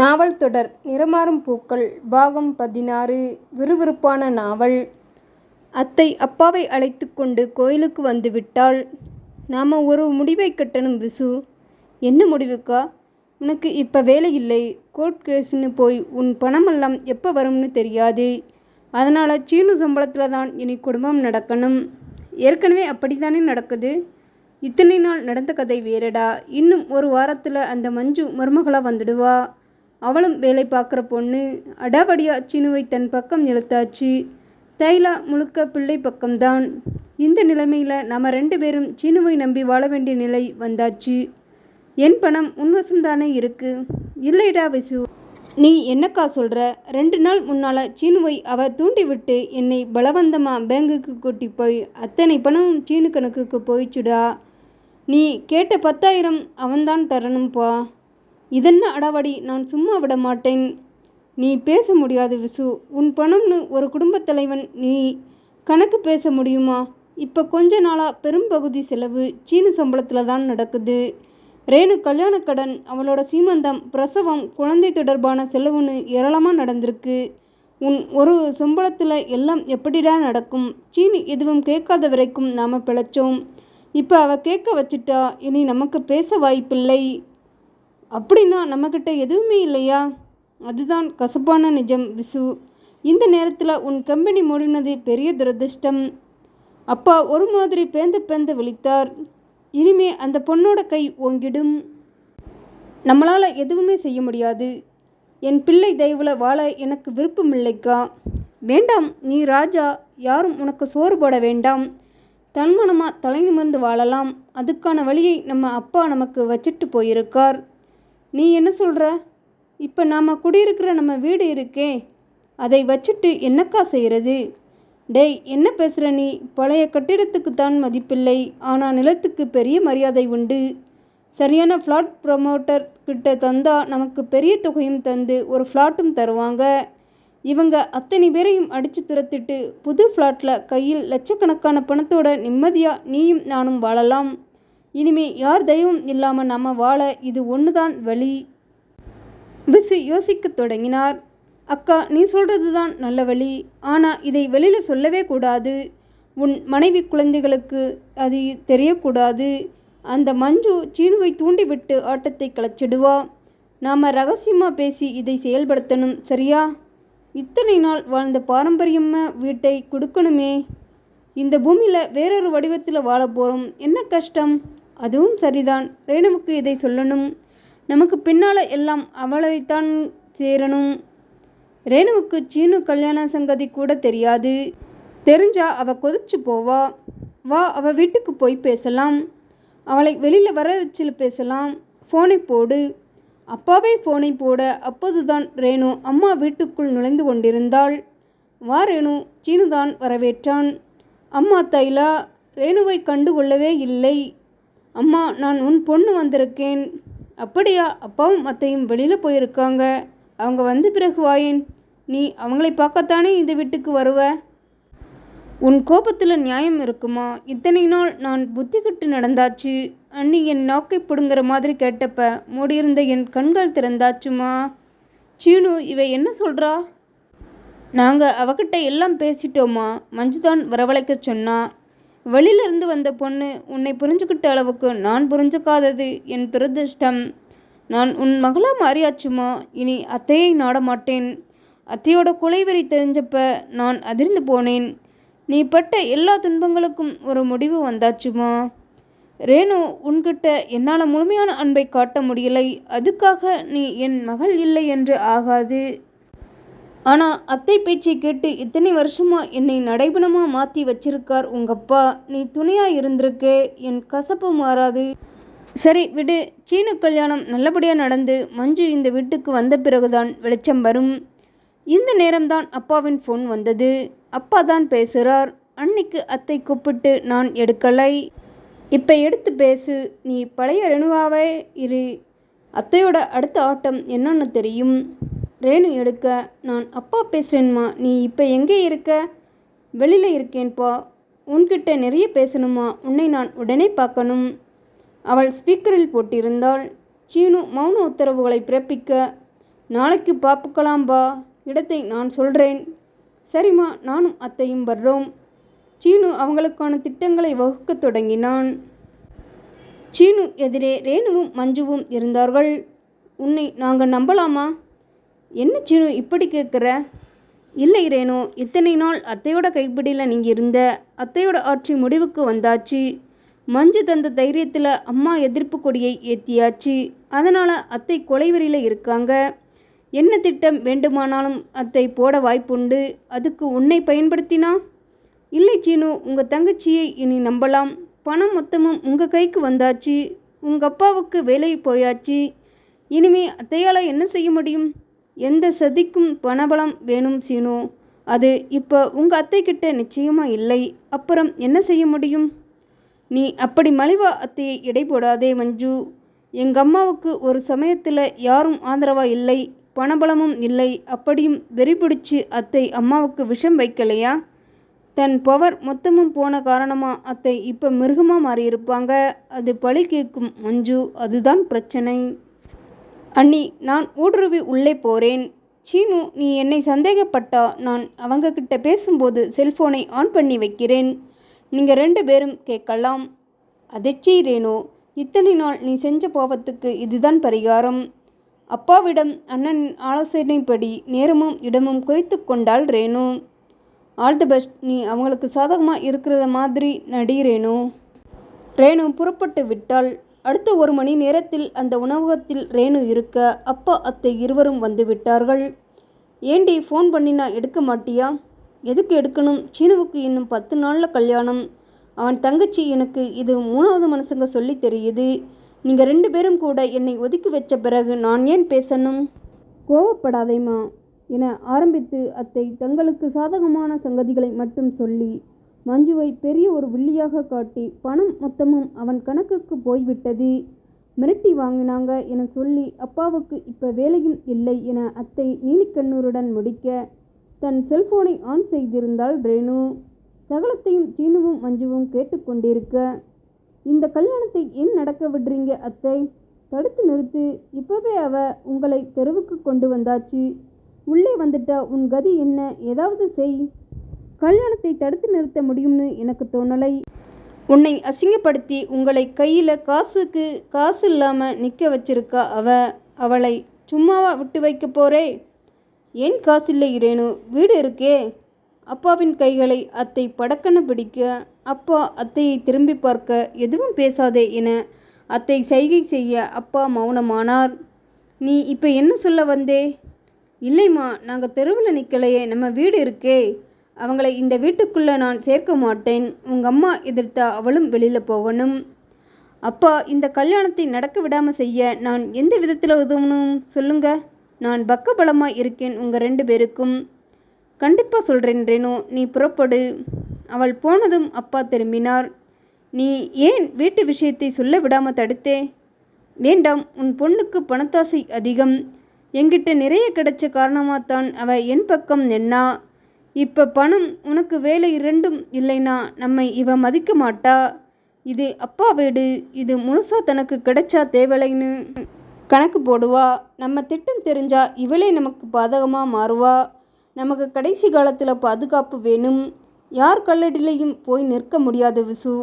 நாவல் தொடர் நிறமாறும் பூக்கள் பாகம் பதினாறு விறுவிறுப்பான நாவல். அத்தை அப்பாவை அழைத்து கொண்டு கோயிலுக்கு வந்துவிட்டால் நாம் ஒரு முடிவை கட்டணும் விசு. என்ன முடிவுக்கா? உனக்கு இப்போ வேலை இல்லை. கோர்ட் கேஸ்னு போய் உன் பணமெல்லாம் எப்போ வரும்னு தெரியாது. அதனால் சீனு சம்பளத்தில் தான் இனி குடும்பம் நடக்கணும். ஏற்கனவே அப்படி தானே நடக்குது? இத்தனை நாள் நடந்த கதை வேறடா. இன்னும் ஒரு வாரத்தில் அந்த மஞ்சு மருமகளாக வந்துடுவா. அவளும் வேலை பார்க்குற பொண்ணு. அடாபடியாக சீனுவை தன் பக்கம் இழுத்தாச்சு. தைலா முழுக்க பிள்ளை பக்கம்தான். இந்த நிலைமையில் நம்ம ரெண்டு பேரும் சீனுவை நம்பி வாழ வேண்டிய நிலை வந்தாச்சு. என் பணம் உன்வசம்தானே இருக்கு. இல்லைடா விசு. நீ என்னக்கா சொல்கிற ரெண்டு நாள் முன்னால் சீனுவை அவ தூண்டிவிட்டு என்னை பலவந்தமாக பேங்குக்கு கூட்டி போய் அத்தனை பணமும் சீனு கணக்குக்கு போயிச்சுடா. நீ கேட்ட பத்தாயிரம் அவன்தான் தரணும்ப்பா இதென்ன அடாவடி? நான் சும்மா விட மாட்டேன். நீ பேச முடியாது விசு. உன் பணம்னு ஒரு குடும்பத் தலைவன் நீ கணக்கு பேச முடியுமா? இப்போ கொஞ்ச நாளாக பெரும்பகுதி செலவு சீன சம்பளத்தில் தான் நடக்குது. ரேணு கல்யாண கடன் அவளோட சீமந்தம் பிரசவம் குழந்தை தொடர்பான செலவுன்னு ஏராளமாக நடந்திருக்கு. உன் ஒரு சம்பளத்தில் எல்லாம் எப்படிடா நடக்கும்? சீனி எதுவும் கேட்காத வரைக்கும் நாம் பிழைச்சோம். இப்போ அவ கேட்க வச்சுட்டா இனி நமக்கு பேச வாய்ப்பில்லை. அப்படின்னா நம்மக்கிட்ட எதுவுமே இல்லையா? அதுதான் கசப்பான நிஜம் விசு. இந்த நேரத்தில் உன் கம்பெனி மூடினது பெரிய துரதிர்ஷ்டம். அப்பா ஒரு மாதிரி பேந்து பேந்து விழித்தார். இனிமே அந்த பொண்ணோட கை ஓங்கிடும். நம்மளால் எதுவுமே செய்ய முடியாது. என் பிள்ளை தெய்வில் வாழ எனக்கு விருப்பமில்லைக்கா வேண்டாம் நீ ராஜா யாரும் உனக்கு சோறு போட வேண்டாம். தன்மனமாக தலை நிமிர்ந்து வாழலாம். அதுக்கான வழியை நம்ம அப்பா நமக்கு வச்சிட்டு போயிருக்கார். நீ என்ன சொல்கிற இப்போ நாம் குடியிருக்கிற நம்ம வீடு இருக்கே அதை வச்சுட்டு என்னக்கா செய்கிறது டேய் என்ன பேசுகிற நீ? பழைய கட்டிடத்துக்கு தான் மதிப்பில்லை ஆனால் நிலத்துக்கு பெரிய மரியாதை உண்டு. சரியான ஃப்ளாட் ப்ரொமோட்டர் கிட்ட தந்தா நமக்கு பெரிய தொகையும் தந்து ஒரு ஃப்ளாட்டும் தருவாங்க. இவங்க அத்தனை பேரையும் அடித்து துரத்திட்டு புது ஃப்ளாட்டில் கையில் லட்சக்கணக்கான பணத்தோட நிம்மதியாக நீயும் நானும் வாழலாம். இனிமே யார் தெய்வம் இல்லாமல் நம்ம வாழ இது ஒன்று தான் வழி. விசு யோசிக்கத் தொடங்கினார். அக்கா நீ சொல்கிறது தான் நல்ல வழி. ஆனால் இதை வெளியில் சொல்லவே கூடாது. உன் மனைவி குழந்தைகளுக்கு அது தெரியக்கூடாது. அந்த மஞ்சு சீனுவை தூண்டிவிட்டு ஆட்டத்தை கலைச்சிடுவா. நாம் ரகசியமாக பேசி இதை செயல்படுத்தணும் சரியா? இத்தனை நாள் வாழ்ந்த பாரம்பரியமாக வீட்டை கொடுக்கணுமே. இந்த பூமியில் வேறொரு வடிவத்தில் வாழ போகிறோம் என்ன கஷ்டம்? அதுவும் சரிதான். ரேணுவுக்கு இதை சொல்லணும். நமக்கு பின்னால் எல்லாம் அவளைத்தான் சேரணும். ரேணுவுக்கு சீனு கல்யாண சங்கதி கூட தெரியாது. தெரிஞ்சா அவ கொதிச்சு போவா. வா அவ வீட்டுக்கு போய் பேசலாம். அவளை வெளியில் வர வச்சு பேசலாம். ஃபோனை போடு. அப்பாவே ஃபோனை போட அப்போதுதான் ரேணு அம்மா வீட்டுக்குள் நுழைந்து கொண்டிருந்தாள். வா ரேணு. சீனுதான் வரவேற்றான். அம்மா தைலா ரேணுவை கண்டு கொள்ளவே இல்லை. அம்மா நான் உன் பொண்ணு வந்திருக்கேன். அப்படியா? அப்பாவும் அத்தையும் வெளியில் போயிருக்காங்க. அவங்க வந்து பிறகு வாயேன். நீ அவங்களை பார்க்கத்தானே இந்த வீட்டுக்கு வருவ? உன் கோபத்தில் நியாயம் இருக்குமா? இத்தனை நாள் நான் புத்தி கட்டு நடந்தாச்சு. அண்ணி என் நாக்கை பிடுங்குற மாதிரி கேட்டப்ப மூடியிருந்த என் கண்கள் திறந்தாச்சுமா? சீனு இவ என்ன சொல்கிறா நாங்கள் அவகிட்ட எல்லாம் பேசிட்டோமா? மஞ்சுதான் வரவழைக்க சொன்னா. வெளியிலிருந்து வந்த பொண்ணு உன்னை புரிஞ்சுக்கிட்ட அளவுக்கு நான் புரிஞ்சுக்காதது என் துரதிர்ஷ்டம். நான் உன் மகளா மாறியாச்சுமா? இனி அத்தையை நாடமாட்டேன். அத்தையோட கொலைவெறி தெரிஞ்சப்ப நான் அதிர்ந்து போனேன். நீ பட்ட எல்லா துன்பங்களுக்கும் ஒரு முடிவு வந்தாச்சுமா? ரேணு உன்கிட்ட என்னால் முழுமையான அன்பை காட்ட முடியலை. அதுக்காக நீ என் மகள் இல்லை என்று ஆகாது. ஆனால் அத்தை பேச்சை கேட்டு இத்தனை வருஷமாக என்னை நடைபணமாக மாற்றி வச்சிருக்கார் உங்கப்பா. நீ துணையாக இருந்திருக்கே என் கசப்பு மாறாது. சரி விடு. சீனு கல்யாணம் நல்லபடியாக நடந்து மஞ்சு இந்த வீட்டுக்கு வந்த பிறகுதான் வெளிச்சம் வரும். இந்த நேரம்தான் அப்பாவின் ஃபோன் வந்தது. அப்பா தான் பேசுகிறார் அன்னைக்கு அத்தை கூப்பிட்டு நான் எடுக்கலை. இப்போ எடுத்து பேசு. நீ பழைய ரெணுவாவே இரு. அத்தையோட அடுத்த ஆட்டம் என்னன்னு தெரியும். ரேணு எடுக்க நான் அப்பா பேசுகிறேன்மா நீ இப்போ எங்கே இருக்க? வெளியில் இருக்கேன்ப்பா உன்கிட்ட நிறைய பேசணுமா? உன்னை நான் உடனே பார்க்கணும். அவள் ஸ்பீக்கரில் போட்டிருந்தாள். சீனு மௌன உத்தரவுகளை பிறப்பிக்க நாளைக்கு பார்ப்புக்கலாம்பா இடத்தை நான் சொல்கிறேன் சரிம்மா நானும் அத்தையும் வர்றோம். சீனு அவங்களுக்கான திட்டங்களை வகுக்கத் தொடங்கினான். சீனு எதிரே ரேணுவும் மஞ்சுவும் இருந்தார்கள். உன்னை நாங்கள் நம்பலாமா? என்ன சினு இப்படி கேட்குற இல்லை ரேணு இத்தனை நாள் அத்தையோட கைப்பிடியில் நீங்கள் இருந்த அத்தையோட ஆட்சி முடிவுக்கு வந்தாச்சு. மஞ்சு தந்த தைரியத்தில் அம்மா எதிர்ப்பு கொடியை ஏற்றியாச்சு அதனால் அத்தை கொலைவரியில் இருக்காங்க. என்ன திட்டம் வேண்டுமானாலும் அத்தை போட வாய்ப்புண்டு. அதுக்கு உன்னை பயன்படுத்தினா? இல்லை சீனு உங்கள் தங்கச்சியை இனி நம்பலாம். பணம் மொத்தமும் உங்கள் கைக்கு வந்தாச்சு. உங்கள் அப்பாவுக்கு வேலை போயாச்சு. இனிமே அத்தையால் என்ன செய்ய முடியும்? எந்த சதிக்கும் பணபலம் வேணும் சீனு? அது இப்போ உங்கள் அத்தைக்கிட்ட நிச்சயமாக இல்லை. அப்புறம் என்ன செய்ய முடியும்? நீ அப்படி மலிவா அத்தையை எடை போடாதே மஞ்சு. எங்கள் அம்மாவுக்கு ஒரு சமயத்தில் யாரும் ஆதரவா இல்லை. பணபலமும் இல்லை. அப்படியும் வெறி பிடிச்சி அத்தை அம்மாவுக்கு விஷம் வைக்கலையா? தன் பவர் மொத்தமும் போன காரணமாக அத்தை இப்போ மிருகமாக மாறியிருப்பாங்க? அது பழி கேட்கும் மஞ்சு. அதுதான் பிரச்சனை. அண்ணி நான் ஊடுருவி உள்ளே போகிறேன் சீனு நீ என்னை சந்தேகப்பட்டா? நான் அவங்கக்கிட்ட பேசும்போது செல்ஃபோனை ஆன் பண்ணி வைக்கிறேன். நீங்கள் ரெண்டு பேரும் கேட்கலாம். அதிர்ச்சி ரேணு. இத்தனை நாள் நீ செஞ்ச பாவத்துக்கு இதுதான் பரிகாரம். அப்பாவிடம் அண்ணனின் ஆலோசனைப்படி நேரமும் இடமும் குறித்து கொண்டாள் ரேணு. ஆல் தி பெஸ்ட் நீ அவங்களுக்கு சாதகமாக இருக்கிறத மாதிரி நடி ரேணு. ரேணு புறப்பட்டு விட்டாள். அடுத்த ஒரு மணி நேரத்தில் அந்த உணவகத்தில் ரேணு இருக்க அப்பா அத்தை இருவரும் வந்து விட்டார்கள். ஏண்டி ஃபோன் பண்ணினா எடுக்க மாட்டியா? எதுக்கு எடுக்கணும்? சீனுவுக்கு இன்னும் பத்து நாளில் கல்யாணம். அவன் தங்கச்சி எனக்கு இது மூணாவது மனுஷங்க சொல்லி தெரியுது. நீங்கள் ரெண்டு பேரும் கூட என்னை ஒதுக்கி வச்ச பிறகு நான் ஏன் பேசணும்? கோவப்படாதேம்மா என ஆரம்பித்து அத்தை தங்களுக்கு சாதகமான சங்கதிகளை மட்டும் சொல்லி மஞ்சுவை பெரிய ஒரு வில்லியாக காட்டி பணம் மொத்தமும் அவன் கணக்குக்கு போய்விட்டது. மிரட்டி வாங்கினாங்க என சொல்லி அப்பாவுக்கு இப்போ வேலையும் இல்லை என அத்தை நீலிக்கண்ணூருடன் முடிக்க தன் செல்போனை ஆன் செய்திருந்தாள் ரேணு. சகலத்தையும் சீனுவும் மஞ்சுவும் கேட்டுக்கொண்டிருக்க இந்த கல்யாணத்தை ஏன் நடக்க விடுறீங்க அத்தை? தடுத்து நிறுத்து. இப்போவே அவ உங்களை தெருவுக்கு கொண்டு வந்தாச்சு. உள்ளே வந்துட்டா உன் கதி என்ன? ஏதாவது செய். கல்யாணத்தை தடுத்து நிறுத்த முடியும்னு எனக்கு தோணலை. உன்னை அசிங்கப்படுத்தி உங்களை கையில் காசுக்கு காசு இல்லாமல் நிற்க வச்சிருக்கா அவ அவளை சும்மாவா விட்டு வைக்க போறே? ஏன் காசில்லை இரேணு வீடு இருக்கே. அப்பாவின் கைகளை அத்தை படக்கன பிடிக்க அப்பா அத்தையை திரும்பி பார்க்க எதுவும் பேசாதே என அத்தை சைகை செய்ய அப்பா மௌனமானார். நீ இப்போ என்ன சொல்ல வந்தே? இல்லைம்மா நாங்கள் தெருவில் நிற்கலையே நம்ம வீடு இருக்கே. அவங்களை இந்த வீட்டுக்குள்ளே நான் சேர்க்க மாட்டேன். உங்கள் அம்மா எதிர்த்தா அவளும் வெளியில் போகணும். அப்பா இந்த கல்யாணத்தை நடக்க விடாமல் செய்ய நான் எந்த விதத்தில் உதவணும்? சொல்லுங்க. நான் பக்கபலமாக இருக்கேன் உங்கள் ரெண்டு பேருக்கும். கண்டிப்பாக சொல்கிறேன் ரேணு. நீ புறப்படு. அவள் போனதும் அப்பா திரும்பினார். நீ ஏன் வீட்டு விஷயத்தை சொல்ல விடாமல் தடுத்தே? வேண்டாம் உன் பொண்ணுக்கு பணத்தாசை அதிகம். என்கிட்ட நிறைய கிடைச்ச காரணமாக தான் அவள் என் பக்கம் நின்னா. இப்போ பணம் உனக்கு வேலை இரண்டும் இல்லைனா நம்மை இவ மதிக்க மாட்டா. இது அப்பா வீடு இது முழுசா தனக்கு கிடைச்சா தேவலைன்னு கணக்கு போடுவா. நம்ம திட்டம் தெரிஞ்சா இவளே நமக்கு பாதகமாக மாறுவா. நமக்கு கடைசி காலத்தில் பாதுகாப்பு வேணும். யார் கல்லடிலையும் போய் நிற்க முடியாது விசு.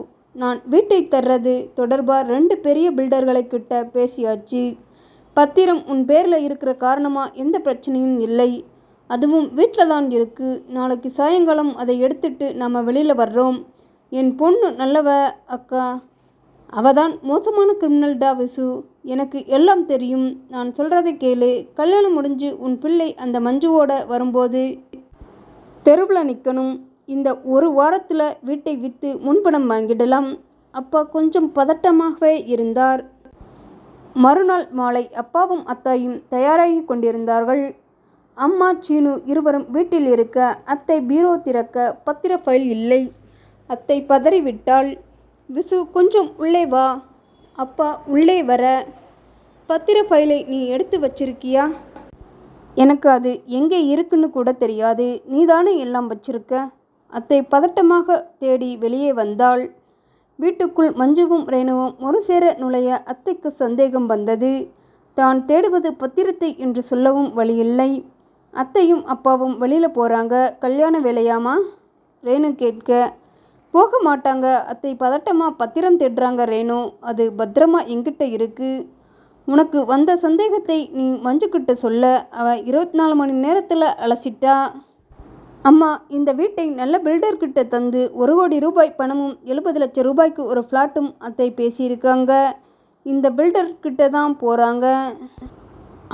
நான் வீட்டை தர்றது தொடர்பாக ரெண்டு பெரிய பில்டர்களை கிட்ட பேசியாச்சு. பத்திரம் உன் பேரில் இருக்கிற காரணமாக எந்த பிரச்சனையும் இல்லை. அதுவும் வீட்டில் தான் இருக்கு. நாளைக்கு சாயங்காலம் அதை எடுத்துட்டு நாம் வெளியில் வர்றோம். என் பொண்ணு நல்லவ அக்கா. அவ தான் மோசமான கிரிமினல்டா விசு. எனக்கு எல்லாம் தெரியும். நான் சொல்கிறதை கேளு. கல்யாணம் முடிஞ்சு உன் பிள்ளை அந்த மஞ்சுவோட வரும்போது தெருவில் நிற்கணும் இந்த ஒரு வாரத்தில் வீட்டை விற்று முன்பணம் வாங்கிடலாம். அப்பா கொஞ்சம் பதட்டமாகவே இருந்தார். மறுநாள் மாலை அப்பாவும் அத்தாயும் தயாராகி கொண்டிருந்தார்கள். அம்மா சீனு இருவரும் வீட்டில் இருக்க அத்தை பீரோ திறக்க பத்திர ஃபைல் இல்லை. அத்தை பதறிவிட்டாள். விசு கொஞ்சம் உள்ளே வா. அப்பா உள்ளே வர. பத்திர ஃபைலை நீ எடுத்து வச்சிருக்கியா? எனக்கு அது எங்கே இருக்குன்னு கூட தெரியாது. நீதானே எல்லாம் வச்சிருக்க? அத்தை பதட்டமாக தேடி வெளியே வந்தாள். வீட்டுக்குள் மஞ்சுவும் ரேணுவும் ஒரு சேர நுழைய அத்தைக்கு சந்தேகம் வந்தது. தான் தேடுவது பத்திரத்தை என்று சொல்லவும் வழியில்லை. அத்தையும் அப்பாவும் வெளியில் போகிறாங்க கல்யாண வேலையாமா ரேணு கேட்க போக மாட்டாங்க. அத்தை பதட்டமாக பத்திரம் தேடுறாங்க ரேணு. அது பத்திரமா எங்கிட்ட இருக்குது உனக்கு வந்த சந்தேகத்தை நீ மஞ்சுக்கிட்ட சொல்ல. அவள் இருபத்தி நாலு மணி நேரத்தில் அலசிட்டா. அம்மா இந்த வீட்டை நல்ல பில்டர்கிட்ட தந்து ஒரு கோடி ரூபாய் பணமும் எழுபது லட்சம் ரூபாய்க்கு ஒரு ஃப்ளாட்டும் அத்தை பேசியிருக்காங்க. இந்த பில்டர்கிட்ட தான் போகிறாங்க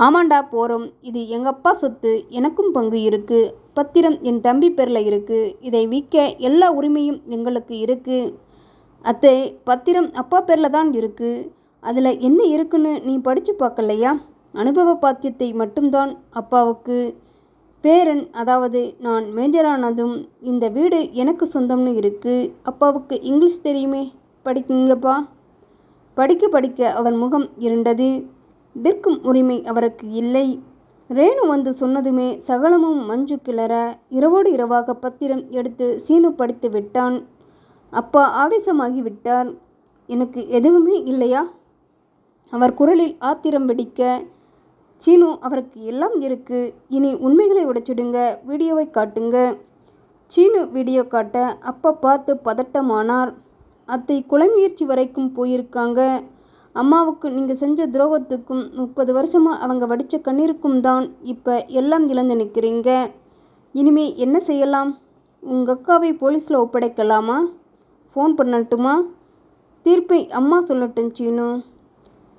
ஆமாண்டா போகிறோம் இது எங்கள் அப்பா சொத்து? எனக்கும் பங்கு இருக்குது பத்திரம் என் தம்பி பேரில் இருக்குது இதை விற்க எல்லா உரிமையும் எங்களுக்கு இருக்குது அத்தை பத்திரம் அப்பா பேரில் தான் இருக்குது அதில் என்ன இருக்குன்னு நீ படித்து பார்க்கலையா? அனுபவ பாத்தியத்தை மட்டும்தான் அப்பாவுக்கு. பேரன் அதாவது நான் மேஜரானதும் இந்த வீடு எனக்கு சொந்தம்னு இருக்குது அப்பாவுக்கு இங்கிலீஷ் தெரியுமே? படிக்குங்கப்பா. படிக்க படிக்க அவன் முகம் இருண்டது. விற்கும் உரிமை அவருக்கு இல்லை. ரேணு வந்து சொன்னதுமே சகலமும் மஞ்சு கிளற இரவோடு இரவாக பத்திரம் எடுத்து சீனு படித்து விட்டான். அப்பா ஆவேசமாகி விட்டார். எனக்கு எதுவுமே இல்லையா? அவர் குரலில் ஆத்திரம் வெடிக்க சீனு அவருக்கு எல்லாம் இருக்கு. இனி உண்மைகளை உடைச்சிடுங்க வீடியோவை காட்டுங்க. சீனு வீடியோ காட்ட அப்பா பார்த்து பதட்டமானார். அத்தை கொலை முயற்சி வரைக்கும் போயிருக்காங்க. அம்மாவுக்கு நீங்கள் செஞ்ச துரோகத்துக்கும் முப்பது வருஷமாக அவங்க வடித்த கண்ணீருக்கும் தான் இப்போ எல்லாம் இழந்து நிற்கிறீங்க இனிமே என்ன செய்யலாம்? உங்கள் அக்காவை போலீஸில் ஒப்படைக்கலாமா? ஃபோன் பண்ணட்டுமா? தீர்ப்பை அம்மா சொல்லட்டும் சீனு.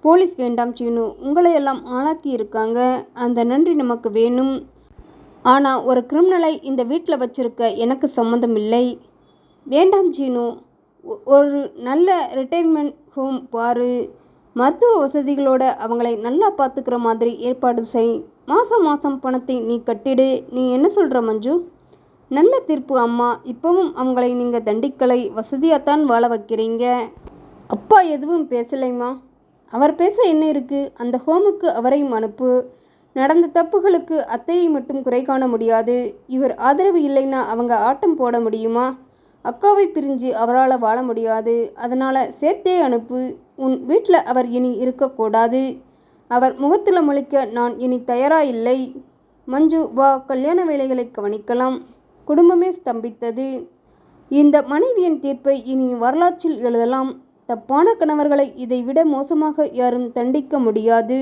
போலீஸ் வேண்டாம் சீனு. உங்களை எல்லாம் ஆளாக்கி இருக்காங்க. அந்த நன்றி நமக்கு வேணும். ஆனால் ஒரு கிரிமினலை இந்த வீட்டில் வச்சுருக்க எனக்கு சம்மந்தம் இல்லை. வேண்டாம் சீனு. ஒ- ஒரு நல்ல ரிட்டைர்மெண்ட் ஹோம் பாரு. மருத்துவ வசதிகளோட அவங்களை நல்லா பார்த்துக்கிற மாதிரி ஏற்பாடு செய். மாதம் மாதம் பணத்தை நீ கட்டிடு. நீ என்ன சொல்கிற மஞ்சு? நல்ல தீர்ப்பு அம்மா. இப்போவும் அவங்களை நீங்கள் தண்டிக்கலை. வசதியாகத்தான் வாழ வைக்கிறீங்க. அப்பா எதுவும் பேசலைம்மா? அவர் பேச என்ன இருக்குது அந்த ஹோமுக்கு அவரையும் அனுப்பு. நடந்த தப்புகளுக்கு அத்தையை மட்டும் குறை காண முடியாது. இவர் ஆதரவு இல்லைன்னா அவங்க ஆட்டம் போட முடியுமா? அக்காவை பிரிஞ்சு அவரால் வாழ முடியாது. அதனால் சேர்த்தே அனுப்பு. உன் வீட்டில் அவர் இனி இருக்கக்கூடாது. அவர் முகத்தில் முழிக்க நான் இனி தயாரா இல்லை மஞ்சு வா கல்யாண வேலைகளை கவனிக்கலாம். குடும்பமே ஸ்தம்பித்தது. இந்த மனைவியின் தீர்ப்பை இனி வரலாற்றில் எழுதலாம். தப்பான கணவர்களை இதைவிட மோசமாக யாரும் தண்டிக்க முடியாது.